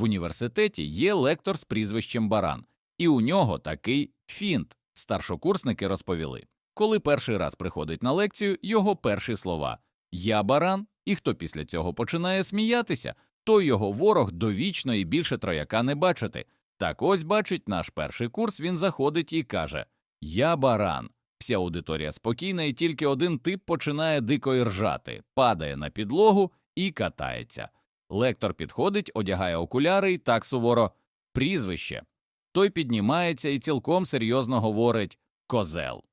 В університеті є лектор з прізвищем Баран, і у нього такий фінт. Старшокурсники розповіли. Коли перший раз приходить на лекцію, його перші слова Я баран, і хто після цього починає сміятися, то його ворог довічно і більше трояка не бачити. Так ось бачить наш перший курс, він заходить і каже Я баран. Вся аудиторія спокійна, і тільки один тип починає дико ржати, падає на підлогу і катається. Лектор підходить, одягає окуляри і так суворо прізвище. Той піднімається і цілком серйозно говорить козел.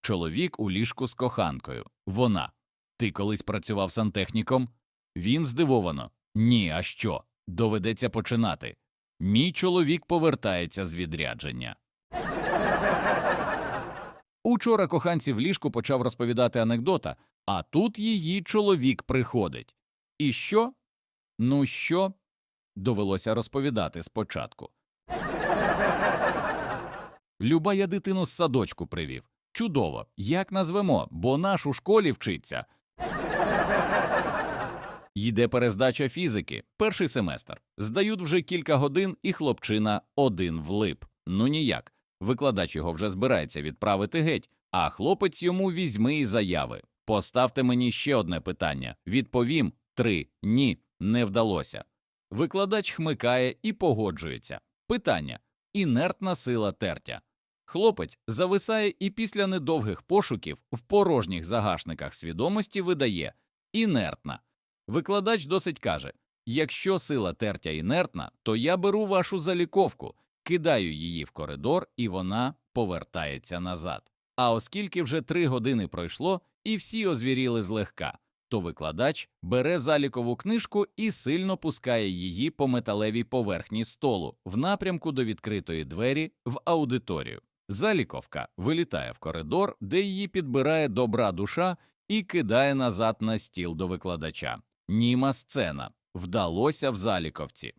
Чоловік у ліжку з коханкою. Вона. Ти колись працював сантехніком? Він здивовано. Ні, а що? Доведеться починати. Мій чоловік повертається з відрядження. Учора коханці в ліжку почав розповідати анекдота, а тут її чоловік приходить. І що? Ну що? Довелося розповідати спочатку. Люба я дитину з садочку привів. Чудово. Як назвемо, бо наш у школі вчиться. Йде перездача фізики, перший семестр. Здають вже кілька годин, і хлопчина один влип. Ну ніяк. Викладач його вже збирається відправити геть, а хлопець йому візьми і заяви. Поставте мені ще одне питання. Відповім три ні, не вдалося. Викладач хмикає і погоджується. Питання інертна сила тертя. Хлопець зависає і після недовгих пошуків в порожніх загашниках свідомості видає інертна. Викладач досить каже якщо сила тертя інертна, то я беру вашу заліковку, кидаю її в коридор, і вона повертається назад. А оскільки вже три години пройшло і всі озвіріли злегка, то викладач бере залікову книжку і сильно пускає її по металевій поверхні столу в напрямку до відкритої двері в аудиторію. Заліковка вилітає в коридор, де її підбирає добра душа і кидає назад на стіл до викладача. Німа сцена вдалося в заліковці.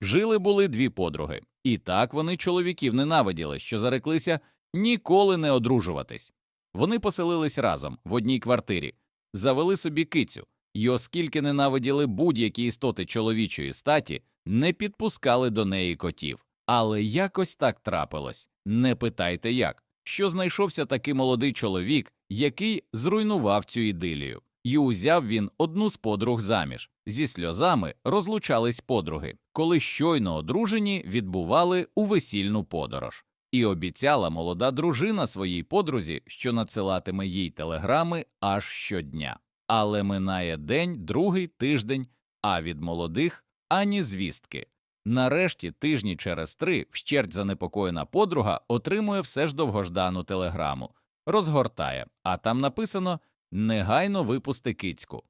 Жили були дві подруги, і так вони чоловіків ненавиділи, що зареклися ніколи не одружуватись. Вони поселились разом в одній квартирі, завели собі кицю, і оскільки ненавиділи будь-які істоти чоловічої статі, не підпускали до неї котів. Але якось так трапилось. Не питайте як, що знайшовся такий молодий чоловік, який зруйнував цю ідилію. І узяв він одну з подруг заміж. Зі сльозами розлучались подруги, коли щойно одружені відбували у весільну подорож. І обіцяла молода дружина своїй подрузі, що надсилатиме їй телеграми аж щодня. Але минає день, другий тиждень, а від молодих ані звістки. Нарешті, тижні через три, вщерть занепокоєна подруга отримує все ж довгождану телеграму, розгортає, а там написано негайно випусти кицьку.